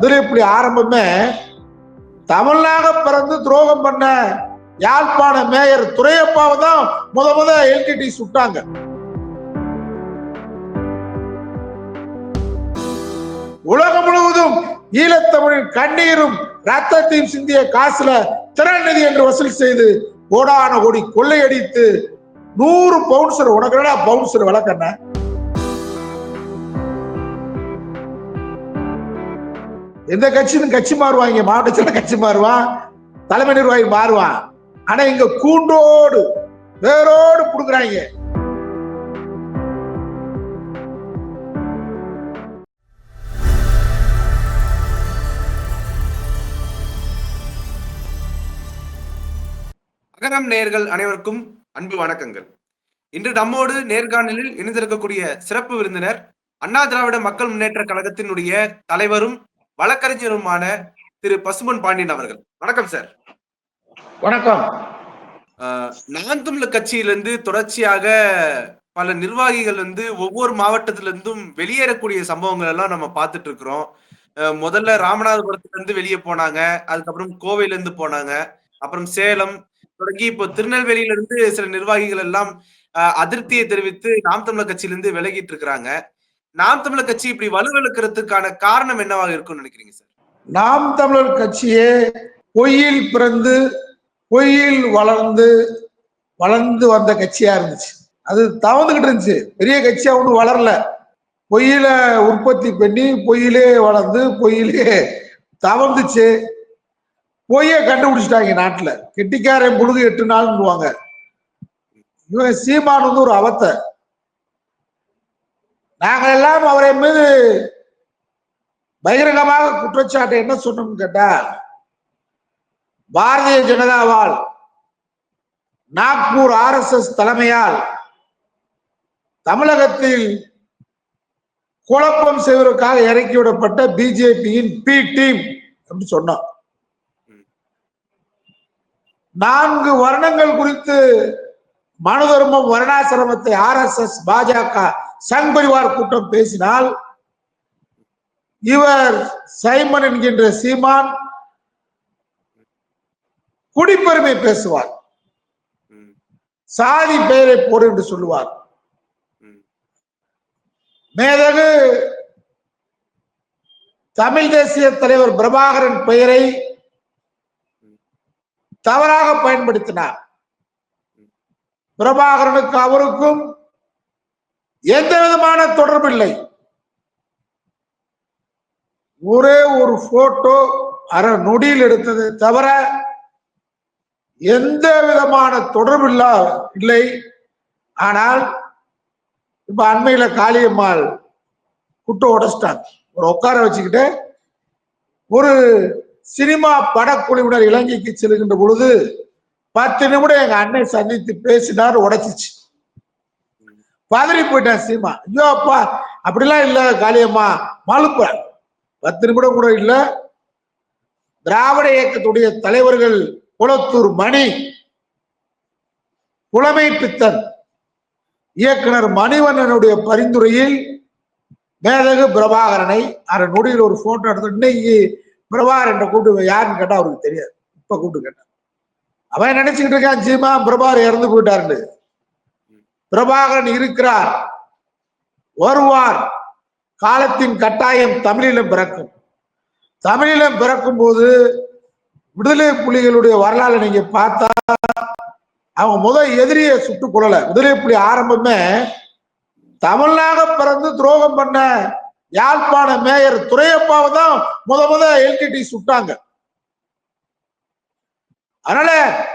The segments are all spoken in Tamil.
விடுதலை புலி ஆரம்பமே தமிழ்நாக பிறந்து துரோகம் பண்ண யாழ்ப்பாண மேயர் துரையப்பாவை தான் முத முத எல்டிடி சுட்டாங்க. உலகம் முழுவதும் ஈழத்தமிழின் கண்ணீரும் ரத்தத்தையும் சிந்திய காசுல திறன் நிதி என்று வசூல் செய்து கோடான கோடி கொள்ளையடித்து நூறு பவுன்சர் உனக்கு பவுன்சர் வழக்கண்ண எந்த கட்சியும் கட்சி மாறுவாங்க மாவட்டத்தில் கட்சி மாறுவான். தலைமை நிர்வாகி மாறுவான். ஆனா இங்க கூண்டோடு வேரோடு புடுங்குறாங்க. அகரம் நேர்கள் அனைவருக்கும் அன்பு வணக்கங்கள். இன்று நம்மோடு நேர்காணலில் இணைந்திருக்கக்கூடிய சிறப்பு விருந்தினர் அண்ணா திராவிட மக்கள் முன்னேற்ற கழகத்தினுடைய தலைவரும் வழக்கறிஞருமான திரு பசுமன் பாண்டியன் அவர்கள். வணக்கம் சார். வணக்கம். நான் தமிழர் கட்சியிலிருந்து தொடர்ச்சியாக பல நிர்வாகிகள் வந்து ஒவ்வொரு மாவட்டத்திலிருந்தும் வெளியேறக்கூடிய சம்பவங்கள் எல்லாம் நம்ம பார்த்துட்டு இருக்கிறோம். முதல்ல ராமநாதபுரத்துல இருந்து வெளியே போனாங்க. அதுக்கப்புறம் கோவையில இருந்து போனாங்க. அப்புறம் சேலம் தொடங்கி இப்போ திருநெல்வேலியில இருந்து சில நிர்வாகிகள் எல்லாம் அதிருப்தியை தெரிவித்து நாம் தமிழர் கட்சியிலிருந்து விலகிட்டு இருக்கிறாங்க. நாம் தமிழர் கட்சி இப்படி வலுவிழக்கிறதுக்கான காரணம் என்னவாக இருக்கும்னு நினைக்கிறீங்க சார்? நாம் தமிழர் கட்சியே பொய்யில் பிறந்து பொய்யில் வளர்ந்து வளர்ந்து வந்த கட்சியா இருந்துச்சு. அது தவந்துகிட்டு இருந்துச்சு. பெரிய கட்சியா ஒன்றும் வளரல. பொய்யில உற்பத்தி பண்ணி பொய்யிலே வளர்ந்து பொய்யிலே தவந்துச்சு. பொய்ய கண்டுபிடிச்சிட்டாங்க நாட்டுல. கெட்டிக்காரன் புழுகு எட்டு நாள்னுவாங்க இவன் சீமான் வந்து ஒரு அவத்தை. நாங்கள் எல்லாம் அவரை மீது பகிரங்கமாக குற்றச்சாட்டு என்ன சொன்னோம்னு கேட்டா பாரதிய ஜனதாவால் நாக்பூர் ஆர் எஸ் எஸ் தலைமையால் தமிழகத்தில் குழப்பம் செய்வதற்காக இறக்கிவிடப்பட்ட பிஜேபியின் பி டீம் அப்படின்னு சொன்னோம். நான்கு வருணங்கள் குறித்து மனு தர்மம் வருணாசிரமத்தை ஆர் எஸ் எஸ் பாஜக சங் பரிவார் கூட்டம் பேசினால் இவர் சைமன் என்கின்ற சீமான் குடிப்பெருமை பேசுவார். சாதி பெயரை போடு என்று சொல்லுவார். மேதகு தமிழ் தேசிய தலைவர் பிரபாகரன் பெயரை தவறாக பயன்படுத்தினார். பிரபாகரனுக்கு அவருக்கும் எந்த விதமான தொடர்பு இல்லை. ஒரே ஒரு போட்டோ அரை நொடியில் எடுத்தது தவிர எந்த விதமான தொடர்பு இல்லை ஆனால் இப்ப அண்மையில காளியம்மாள் குட்டை உடச்சிட்டாங்க ஒரு உட்கார வச்சுக்கிட்டு ஒரு சினிமா படக்குழுவினர் இலங்கைக்கு செல்கின்ற பொழுது பத்து நிமிடம் எங்க அண்ணன் சந்தித்து பேசினார் உடைச்சிச்சு. பதறி போயிட்டேன் சீமா. ஐயோ அப்பா. அப்படிலாம் இல்ல காளியம்மா. மழுப்ப. பத்து நிமிடம் கூட இல்ல. திராவிட இயக்கத்துடைய தலைவர்கள் குளத்தூர் மணி. புலமை பித்தன். இயக்குனர் மணிவண்ணனுடைய பரிந்துரையில் மேதகு பிரபாகரனை அரை நொடியில் ஒரு போட்டோ எடுத்து இன்னைக்கு பிரபாகரன் கூப்பிட்டு யாருன்னு கேட்டா அவருக்கு தெரியாது. இப்ப கூப்பிட்டு கேட்டான். அவன் நினைச்சுக்கிட்டு இருக்கான் சீமா? பிரபாகர் இறந்து போயிட்டாருன்னு. பிரபாகரன் இருக்கிறார். வருவார். காலத்தின் கட்டாயம் தமிழிலும் பிறக்கும். தமிழிலும் பிறக்கும் போது விடுதலை புலிகளுடைய வரலாறு நீங்க பார்த்தா அவங்க முதல் எதிரியை சுட்டுக் கொள்ளல விடுதலை புலி ஆரம்பமே தமிழ்நாக பிறந்து துரோகம் பண்ண யாழ்ப்பாண மேயர் துரையப்பாவை தான் முத முத எல்டிடி சுட்டாங்க. அதனால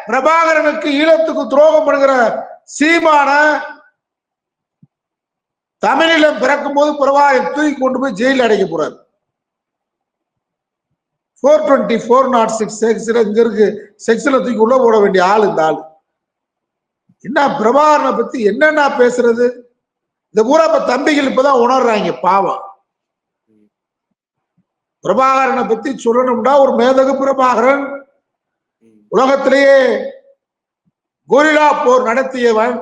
பிரபாகரனுக்கு ஈழத்துக்கு துரோகம் பண்ணுகிற சீமான தமிழில் பிறக்கும் போது பிரபாகரன் தூக்கி கொண்டு போய் ஜெயில அடைக்க போறாரு. Four twenty four naught six செக்ஸில் இங்க இருக்கு. செக்ஸில் தூக்கி உள்ள போட வேண்டிய ஆள் இந்த ஆள். என்ன பிரபாகரனை பத்தி என்னென்ன பேசுறது? இந்த பூரா இப்ப தம்பிகள் இப்பதான் உணர்றாங்க பாவம். பிரபாகரனை பத்தி சொல்லணும்னா ஒரு மேதகு பிரபாகரன் உலகத்திலேயே கொரில்லா போர் நடத்தியவன்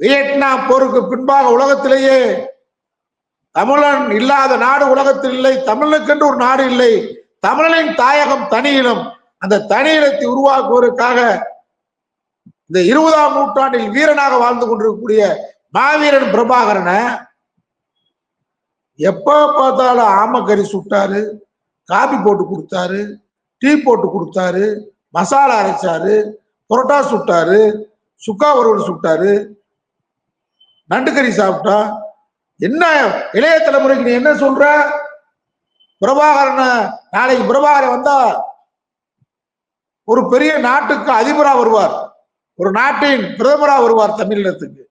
வியட்நாம் போருக்கு பின்பாக உலகத்திலேயே தமிழன் இல்லாத நாடு உலகத்தில் இல்லை தமிழனுக்கென்று ஒரு நாடு இல்லை தமிழனின் தாயகம் தனியினம் அந்த தனியினத்தை உருவாக்குவதற்காக இந்த இருபதாம் நூற்றாண்டில் வீரனாக வாழ்ந்து கொண்டிருக்கக்கூடிய மாவீரன் பிரபாகரனை எப்ப பார்த்தாலும் ஆமக்கறி சுட்டாரு காபி போட்டு கொடுத்தாரு டீ போட்டு கொடுத்தாரு மசாலா அரைச்சாரு புரோட்டா சுட்டாரு சுக்கா வறுவல் சுட்டாரு நண்டுக்கறி சாப்பிட்டா என்ன இளைய தலைமுறைக்கு நீ என்ன சொல்ற? பிரபாகரன் நாளைக்கு பிரபாகரன் வந்தா ஒரு பெரிய நாட்டுக்கு அதிபரா வருவார். ஒரு நாட்டின் பிரதமரா வருவார் தமிழினத்துக்கு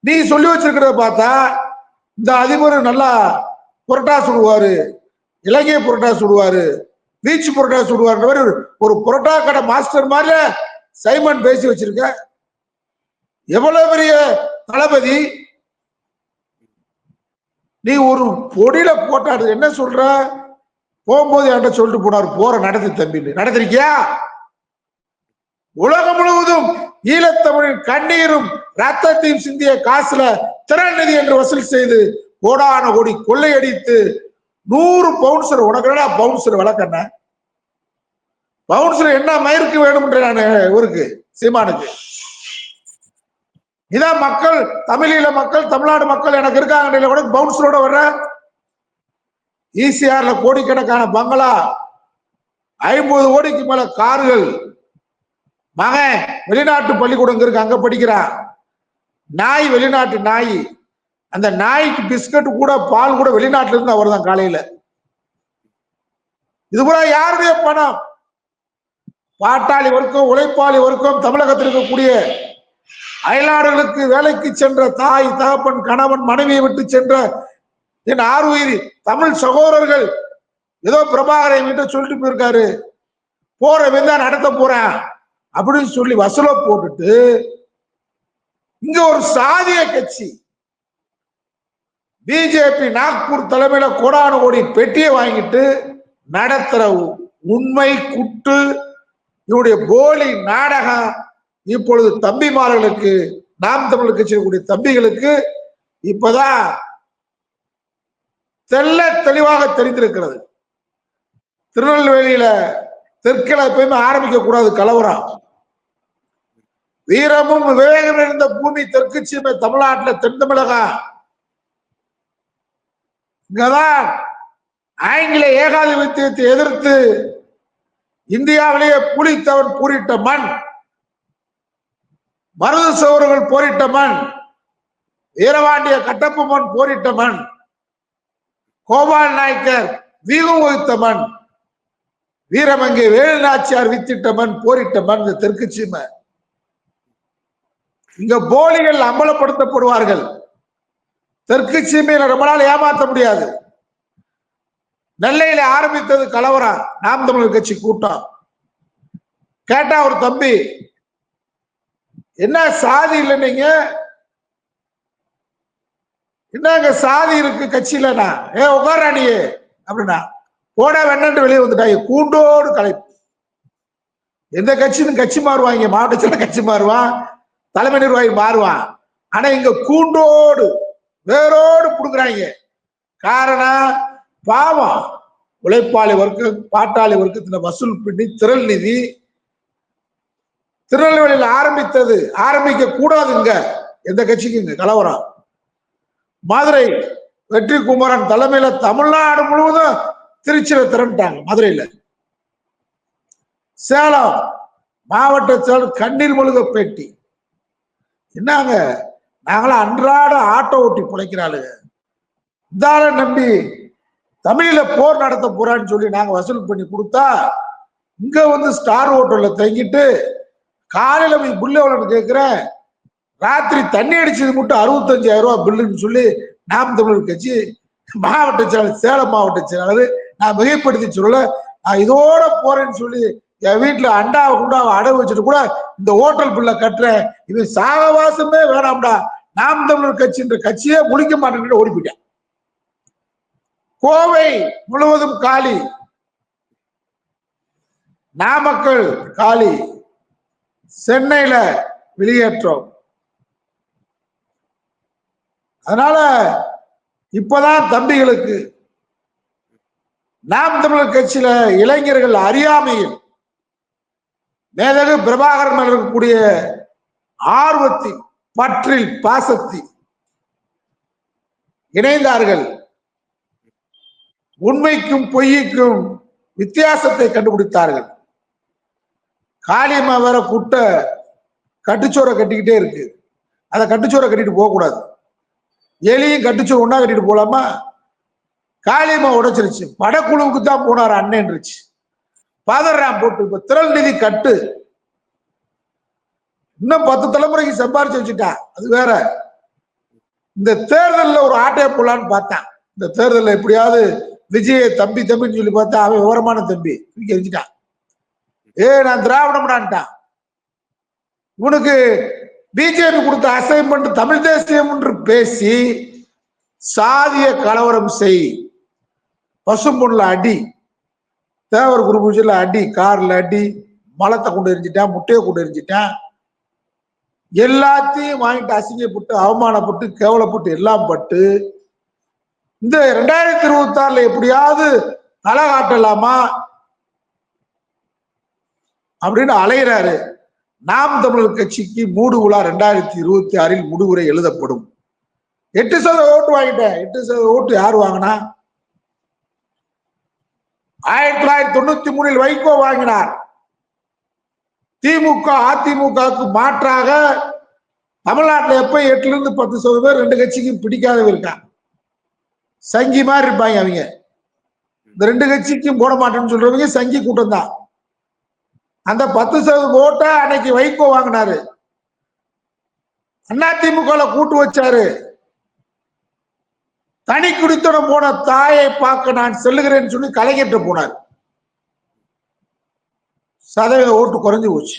நீ சொல்லி வச்சிருக்கிறத பார்த்தா இந்த அதிபர் நல்லா புரோட்டா சுடுவாரு. இலங்கை புரோட்டா சுடுவாரு. பீச் புரட்டா சுடுவாருன்ற மாதிரி ஒரு- ஒரு புரோட்டா கடை மாஸ்டர் மாதிரி சைமன் பேசி வச்சிருக்க. எவ்வளவு பெரிய தளபதி? நீ ஒரு பொடியில போட்டாடு என்ன சொல்ற? போகும்போது என்கிட்ட சொல்லிட்டு போனார் போற நடத்தி தம்பின்னு. நடத்திருக்கியா? உலகம் முழுவதும் ஈழத்தமிழின் கண்ணீரும் ரத்தத்தையும் சிந்திய காசுல திறன் நிதி என்று வசூல் செய்து கோடான கோடி கொள்ளையடித்து நூறு பவுன்சர் உனக்கு பவுன்சர் வழக்கண்ண பவுன்சர் என்ன மயிருக்கு வேணும்ன்ற நான் ஊருக்கு சீமானுக்கு. இதான் மக்கள் தமிழீழ மக்கள் தமிழ்நாடு மக்கள் எனக்கு இருக்காங்க கூட பவுன்சரோட வர்ற. ஈசிஆர்ல கோடிக்கணக்கான பங்களா ஐம்பது கோடிக்கு மேல கார்கள். மகன் வெளிநாட்டு பள்ளிக்கூடம் இருக்கு அங்க படிக்கிறான். நாய் வெளிநாட்டு நாய். அந்த நாய்க்கு பிஸ்கட் கூட பால் கூட வெளிநாட்டுல இருந்து அவர் தான் காலையில. இது கூட யாருடைய பணம்? பாட்டாளி வர்க்கம் உழைப்பாளி வர்க்கம் தமிழகத்தில் இருக்கக்கூடிய அயலாடுகளுக்கு வேலைக்கு சென்ற தாய் தகப்பன் கணவன் மனைவியை விட்டு சென்ற என் ஆறுயிரி தமிழ் சகோதரர்கள் ஏதோ பிரபாகரை விட்டு சொல்லிட்டு போயிருக்காரு. போற தான் நடத்த போறேன் அப்படின்னு சொல்லி வசூல போட்டுட்டு இங்க ஒரு சாதிய கட்சி பிஜேபி நாக்பூர் தலைமையில கோடானு கோடி பெட்டியை வாங்கிட்டு நடத்துற உண்மை குட்டு இவருடைய போலி நாடகம் இப்பொழுது தம்பிமார்களுக்கு நாம் தமிழ் கட்சியினுடைய தம்பிகளுக்கு இப்பதான் தெல்ல தெளிவாக தெரிந்திருக்கிறது. திருநெல்வேலியில தெற்கில் எப்பயுமே ஆரம்பிக்க கூடாது கலவரம். வீரமும் விவேகம் இருந்த பூமி தெற்கு சீமை தமிழ்நாட்டில் தென் தமிழகம். இங்கதான் ஆங்கில ஏகாதிபத்தியத்தை எதிர்த்து இந்தியாவிலேயே புலித்தவன் பூரிட்ட மண் மருது சோறுகள் போரிட்ட மண் வீரபாண்டிய கட்டப்பொம்மன் போரிட்ட மண் கோபால் நாயக்கர் வீகம் வகுத்த மண் வீரமங்கை வேலுநாச்சியார் வித்திட்ட மண் போரிட்ட மண் இந்த தெற்கு சீமை. இங்க போலிகள் அம்பலப்படுத்தப்படுவார்கள். தெற்கு சீமையில ரொம்ப நாள் ஏமாற்ற முடியாது. நெல்லையில ஆரம்பித்தது கலவரம். நாம் தமிழர் கட்சி கூட்டம். கேட்டா ஒரு தம்பி என்ன சாதி இல்லை நீங்க? என்னங்க சாதி இருக்கு கட்சியிலண்ணா ஏ உகாராணியே நீ அப்படின்னா போட வேண்டாம்னு வெளியே வந்துட்டாங்க கூண்டோடு கலைப்பு. எந்த கட்சியும் கட்சி மாறுவாங்க மாவட்டத்தில் கட்சி மாறுவான். தலைமை நிர்வாகி மாறுவான். ஆனா இங்க கூண்டோடு வேரோடு புடுங்குறாங்க. காரணம் பாவம். உழைப்பாளி வர்க்க பாட்டாளி வர்க்கத்தில் வசூல் பண்ணி திரள் நிதி திருநெல்வேலியில் ஆரம்பித்தது ஆரம்பிக்க கூடாதுங்க. எந்த கட்சிக்குங்க கலவரம். மதுரை வெற்றி குமரன் தலைமையில தமிழ்நாடு முழுவதும் திருச்சியில திரண்டாங்க மதுரையில. சேலம் மாவட்ட செயலர் கண்ணீர் முழுக பேட்டி. என்னங்க? நாங்களாம் அன்றாட ஆட்டோ ஓட்டி பிழைக்கிறாளுங்க. இந்த நம்பி தமிழில் போர் நடத்த போறான்னு சொல்லி நாங்க வசூல் பண்ணி கொடுத்தா இங்க வந்து ஸ்டார் ஹோட்டல்ல தங்கிட்டு காலையில போய் புல் எவ்வளோன்னு கேட்கிறேன் ராத்திரி தண்ணி அடிச்சது மட்டும் அறுபத்தஞ்சாயிரம் ரூபாய் பில்லுன்னு சொல்லி நாம் தமிழர் கட்சி மாவட்ட செயலர் சேலம் மாவட்ட செயலாளர் நான் மிகைப்படுத்தி சொல்ல நான் இதோட போறேன்னு சொல்லி என் வீட்டுல அண்டாவை குண்டாவை அடகு வச்சுட்டு கூட இந்த ஹோட்டல் பில்ல கட்டுறேன். இது சாகவாசமே வேணாம்டா. நாம் தமிழர் கட்சின்ற கட்சியே முடிக்க மாட்டேன்னு ஓடி போயிட்டேன். கோவை முழுவதும் காலி. நாமக்கல் காலி. சென்னையில வெளியேற்றம். அதனால இப்பதான் தம்பிகளுக்கு நாம் தமிழர் கட்சியில இளைஞர்கள் அறியாமையில் மேதகு பிரபாகரன் மேல் இருக்கக்கூடிய ஆர்வத்தில் பற்றில் பாசத்தில் இணைந்தார்கள். உண்மைக்கும் பொய்யுக்கும் வித்தியாசத்தை கண்டுபிடித்தார்கள். காளியம்மா வேற குட்ட கட்டுச்சோரை கட்டிக்கிட்டே இருக்கு. அதை கட்டுச்சோரை கட்டிட்டு போகக்கூடாது. எலியும் கட்டுச்சோறு ஒன்னா கட்டிட்டு போலாமா? காளியம்மா உடைச்சிருச்சு. படக்குழுவுக்கு தான் போனார் அண்ணன்ருச்சு பாதர்ராம் போட்டு இப்ப திரள் நிதி கட்டு. இன்னும் பத்து தலைமுறைக்கு சம்பாரிச்சு வச்சுட்டா. அது வேற. இந்த தேர்தலில் ஒரு ஆட்டையை போலான்னு பார்த்தேன். இந்த தேர்தலில் எப்படியாவது விஜய தம்பி தம்பின்னு சொல்லி பார்த்தா அவன் விவரமான தம்பி. தூக்கி எரிஞ்சிட்டான் ஏ நான் திராவிடம்டான்ட்டான் இவனுக்கு பிஜேபி கொடுத்த அசைன்மெண்ட் தமிழ் தேசியம் என்று பேசி சாதிய கலவரம் செய். பசும்பொன்ல அடி. தேவர் குருபூஜையில் அடி. கார்ல அடி. மலத்தை கொண்டு எரிஞ்சிட்டான் முட்டையை கொண்டு எரிஞ்சிட்டான் எல்லாத்தையும் வாங்கிட்டு அசிங்கப்பட்டு அவமானப்பட்டு கேவலப்பட்டு எல்லாம் பட்டு இந்த ரெண்டாயிரத்தி இருபத்தி ஆறுல எப்படியாவது அலை காட்டலாமா? அப்படின்னு அலைகிறாரு நாம் தமிழர் கட்சிக்கு மூடு உலா ரெண்டாயிரத்தி இருபத்தி ஆறில் முடிவுரை எழுதப்படும். எட்டு சதவீத ஓட்டு வாங்கிட்டேன். எட்டு சதவீத ஓட்டு யார் வாங்கினா? ஆயிரத்தி தொள்ளாயிரத்தி தொண்ணூத்தி மூணில் வைகோ வாங்கினார். திமுக அதிமுகவுக்கு மாற்றாக தமிழ்நாட்டில் எப்ப எட்டுல இருந்து பத்து சதவீதம் பேர் ரெண்டு கட்சிக்கும் பிடிக்காதவ இருக்கான் சங்கி மாதிரி இருப்பாங்க அவங்க. இந்த ரெண்டு கட்சிக்கும் போட மாட்டேன்னு சொல்றவங்க சங்கி கூட்டம் தான். அந்த பத்து சதவீதம் ஓட்டை அன்னைக்கு வைகோ வாங்கினாரு. அதிமுக கூட்டு வச்சாரு. தனி குடித்தனம் போன தாயை பார்க்க நான் செல்லுகிறேன்னு சொல்லி கலைஞர்கிட்ட போனார். சதவீத ஓட்டு குறைஞ்சு போச்சு.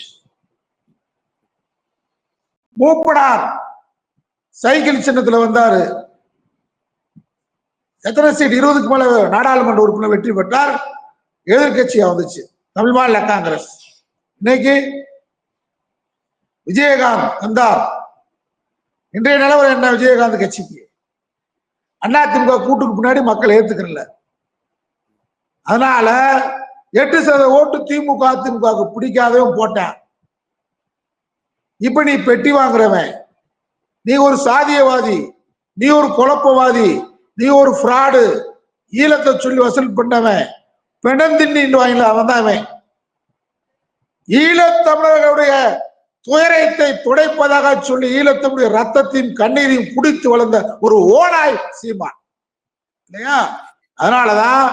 மூப்பனார் சைக்கிள் சின்னத்துல வந்தாரு. எத்தனை சீட் இருபதுக்கு மேல நாடாளுமன்ற உறுப்பினர் வெற்றி பெற்றார். எதிர்கட்சியா வந்துச்சு. தமிழ் மாநில காங்கிரஸ். இன்னைக்கு விஜயகாந்த் வந்தார். இன்றைய நிலவரம் என்ன? விஜயகாந்த் கட்சிக்கு. அதிமுக கூட்டுக்கு பின்னாடி மக்கள் ஏத்துக்கல அதனால எட்டு சதவீத ஓட்டு திமுக அதிமுக பிடிக்காதவன் போட்டேன். இப்ப நீ பெட்டி வாங்குறவன். நீ ஒரு சாதியவாதி. நீ ஒரு குழப்பவாதி. நீ ஒரு ஃப்ராடு ஈழத்தை சொல்லி வசூல் பண்ணவன். பெணந்தின்னு வாங்கல அவன் தான் அவன். ஈழத்தமிழர்களுடைய துயரத்தை துடைப்பதாக சொல்லி ஈழத்தமிழுடைய ரத்தத்தையும் கண்ணீரையும் குடித்து வளர்ந்த ஒரு ஓனாய் சீமான். இல்லையா? அதனாலதான்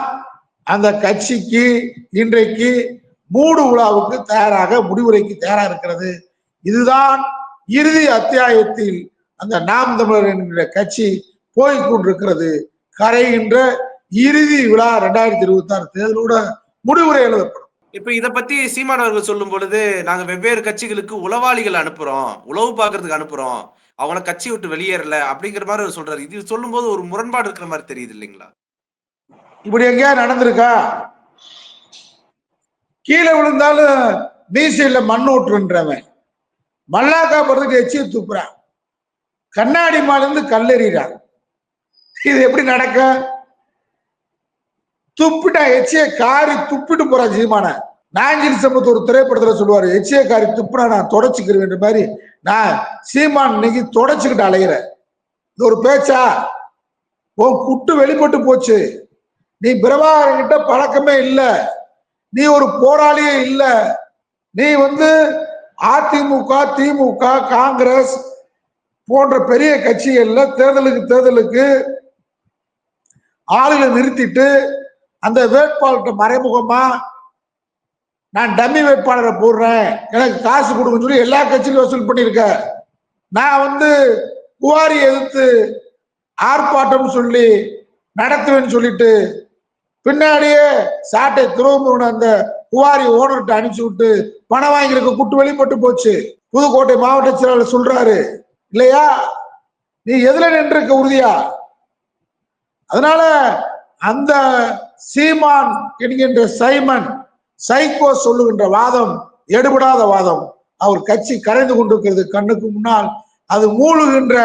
அந்த கட்சிக்கு இன்றைக்கு மூடு உலாவுக்கு தயாராக முடிவுரைக்கு தயாராக இருக்கிறது. இதுதான் இறுதி அத்தியாயத்தில் அந்த நாம் தமிழர் என்கிற கட்சி போய் கொண்டிருக்கிறது கரைகின்ற இறுதி விழா ரெண்டாயிரத்தி இருபத்தி ஆறு தேர்தலோட முடிவுரை எழுதப்படும். இப்ப இத பத்தி சீமான் அவர்கள் சொல்லும் பொழுது நாங்க வெவ்வேறு கட்சிகளுக்கு உளவாளிகள் அனுப்புறோம் உளவு பாக்குறதுக்கு அனுப்புறோம் அவங்கள கட்சி விட்டு வெளியேறல அப்படிங்கிற மாதிரி அவர் சொல்றாரு. இது சொல்லும்போது ஒரு முரண்பாடு இருக்கிற மாதிரி தெரியுது இல்லைங்களா? இப்படி எங்கேயா நடந்திருக்கா? கீழே விழுந்தாலும் மீசையில மண் ஓட்டுன்றவன் மல்லாக்கா போறதுக்கு எச்சிய துப்புறான் கண்ணாடி மாலிருந்து கல்லெறிறான் இது எப்படி நடக்கும் துப்பிட்டா எச்சிய காரி துப்பிட்டு போறான் சீமான. நாஞ்சில் சம்பத்து ஒரு திரைப்படத்துல சொல்லுவாரு எச்சிய காரி துப்புனா நான் தொடச்சுக்கிறேன்ற மாதிரி. நான் சீமான் இன்னைக்கு தொடச்சுக்கிட்டு அலைகிறேன் இது ஒரு பேச்சா? உன் குட்டு வெளிப்பட்டு போச்சு. நீ பிரபாகரங்கிட்ட பழக்கமே இல்லை. நீ ஒரு போராளியே இல்லை. நீ வந்து அதிமுக திமுக காங்கிரஸ் போன்ற பெரிய கட்சிகள்ல தேர்தலுக்கு தேர்தலுக்கு ஆளுகளை நிறுத்திட்டு அந்த வேட்பாளர்கிட்ட மறைமுகமா நான் டம்மி வேட்பாளரை போடுறேன். எனக்கு காசு கொடுங்கன்னு சொல்லி எல்லா கட்சியிலும் வசூல் பண்ணியிருக்க. நான் வந்து புகாரி எதிர்த்து ஆர்ப்பாட்டம் சொல்லி நடத்துவேன்னு சொல்லிட்டு பின்னாடியே சாட்டை துரோகம் அந்த புகாரி ஓனர்கிட்ட அனுப்பிச்சு விட்டு பணம் வாங்கியிருக்க குட்டு வெளிப்பட்டு போச்சு. புதுக்கோட்டை மாவட்ட செயலாளர் சொல்றாரு இல்லையா? நீ எதுல நின்றுக்க உறுதியா? அதனால அந்த சீமான் என்கின்ற சைமன் சைக்கோ சொல்லுகின்ற வாதம் எடுபடாத வாதம். அவர் கட்சி கரைந்து கொண்டிருக்கிறது கண்ணுக்கு முன்னால். அது மூழ்கின்ற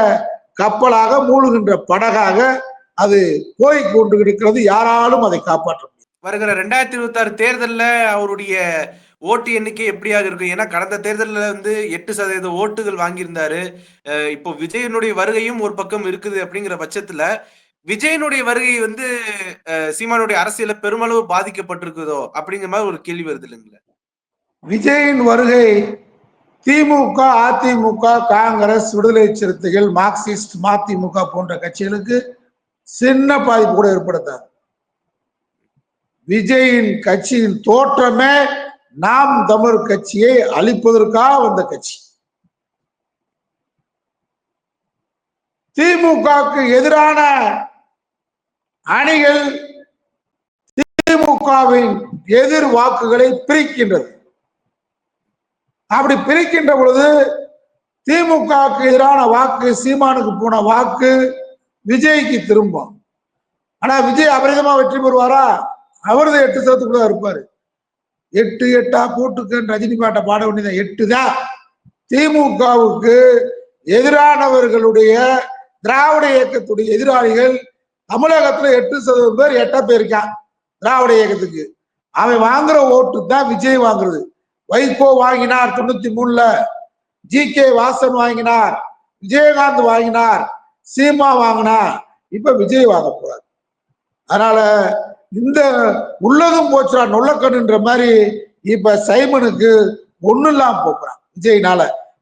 கப்பலாக மூழ்கின்ற படகாக அது போய் கொண்டு இருக்கிறது யாராலும் அதை காப்பாற்ற முடியும் வருகிற ரெண்டாயிரத்தி இருபத்தி ஆறு தேர்தலில் அவருடைய ஓட்டு எண்ணிக்கை எப்படியாக இருக்கும்? ஏன்னா கடந்த தேர்தலில் வந்து எட்டு சதவீத ஓட்டுகள் வாங்கியிருந்தாரு. இப்போ விஜயனுடைய வருகையும் ஒரு பக்கம் இருக்குது அப்படிங்கிற பட்சத்துல விஜயனுடைய வருகை வந்து அஹ், சீமானுடைய அரசியல பெருமளவு பாதிக்கப்பட்டிருக்குதோ அப்படிங்கிற மாதிரி ஒரு கேள்வி வருது இல்லைங்களா. விஜயின் வருகை திமுக அதிமுக காங்கிரஸ் விடுதலை சிறுத்தைகள் மார்க்சிஸ்ட் மதிமுக போன்ற கட்சிகளுக்கு சின்ன பாதிப்பு கூட ஏற்படுத்தாது. விஜயின் கட்சியின் தோற்றமே நாம் தமிழ் கட்சியை அழிப்பதற்காக வந்த கட்சி. திமுகவுக்கு எதிரான அணிகள் திமுகவின் எதிர் வாக்குகளை பிரிக்கின்றது. அப்படி பிரிக்கின்ற பொழுது திமுகவுக்கு எதிரான வாக்கு சீமானுக்கு போன வாக்கு விஜய்க்கு திரும்பும். ஆனா விஜய் அபரிதமா வெற்றி பெறுவாரா? அவரது எட்டு சதத்துக்குள்ள இருப்பாரு. எட்டு எட்டா போட்டுக்கு ரஜினி பாட்டை பாட வேண்டியது எட்டு தான். திமுகவுக்கு எதிரானவர்களுடைய திராவிட இயக்கத்துடைய எதிராளிகள் தமிழகத்துல எட்டு சதவீதம் பேர் எட்டா போயிருக்கான் திராவிட இயக்கத்துக்கு. அவன் வாங்குற ஓட்டு தான் விஜய் வாங்குறது. வைகோ வாங்கினார் தொண்ணூத்தி மூணுல. ஜி கே வாசன் வாங்கினார். விஜயகாந்த் வாங்கினார். சீமா வாங்கினார். இப்ப விஜய் வாங்க போறார். அதனால இந்த உள்ளதும் போச்சுடா நொல்லக்கண்ணுன்ற மாதிரி இப்ப சைமனுக்கு ஒண்ணு இல்லாம போக்குறான் விஜய்னால.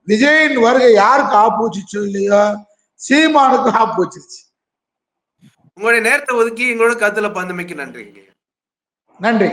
விஜயின் வருகை யாருக்கு ஆப்பு வச்சுச்சு இல்லையோ சீமானுக்கு ஆப்பு வச்சிருச்சு உங்களுடைய நேரத்தை ஒதுக்கி எங்களோட கருத்துல பந்தமைக்கு நன்றிங்க. நன்றி.